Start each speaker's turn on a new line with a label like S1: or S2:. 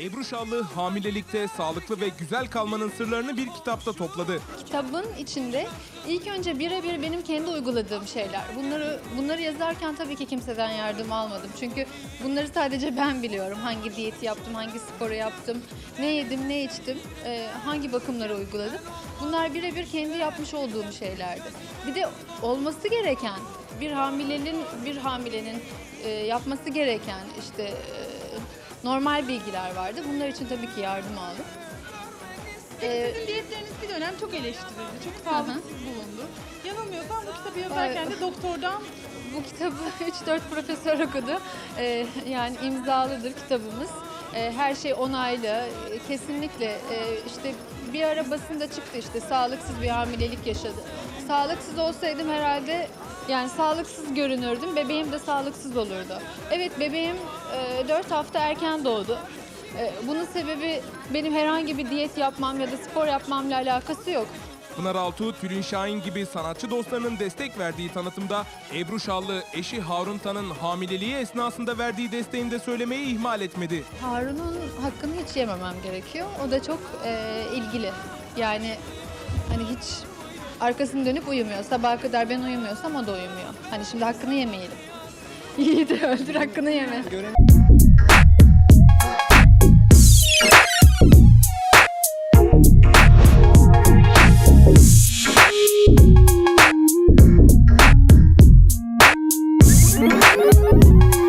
S1: Ebru Şallı hamilelikte sağlıklı ve güzel kalmanın sırlarını bir kitapta topladı.
S2: Kitabın içinde ilk önce birebir benim kendi uyguladığım şeyler. Bunları bunları yazarken tabii ki kimseden yardım almadım. Çünkü bunları sadece ben biliyorum. Hangi diyeti yaptım, hangi sporu yaptım, ne yedim, ne içtim, e, hangi bakımları uyguladım. Bunlar birebir kendi yapmış olduğum şeylerdi. Bir de olması gereken bir hamilenin bir hamilenin e, yapması gereken işte e, normal bilgiler vardı. Bunlar için tabii ki yardım aldım. Ee,
S3: Sizin diyetleriniz bir dönem çok eleştirildi, çok sağlıksız bulundu. Yanılmıyorsam bu kitabı yazarken de doktordan
S2: Bu kitabı 3-4 profesör okudu. Ee, yani imzalıdır kitabımız. Ee, her şey onaylı. Ee, kesinlikle e, işte bir ara basında çıktı işte sağlıksız bir hamilelik yaşadı. Sağlıksız olsaydım herhalde yani sağlıksız görünürdüm. Bebeğim de sağlıksız olurdu. Evet bebeğim 4 hafta erken doğdu. Bunun sebebi benim herhangi bir diyet yapmam ya da spor yapmamla alakası yok.
S1: Pınar Altuğ, Tülin Şahin gibi sanatçı dostlarının destek verdiği tanıtımda Ebru Şallı eşi Harun Tan'ın hamileliği esnasında verdiği desteğini de söylemeyi ihmal etmedi.
S2: Harun'un hakkını hiç yememem gerekiyor. O da çok e, ilgili. Yani hani hiç arkasını dönüp uyumuyor. Sabaha kadar ben uyumuyorsam o da uyumuyor. Hani şimdi hakkını yemeyelim. Yiğidi öldür hakkını yeme. thank you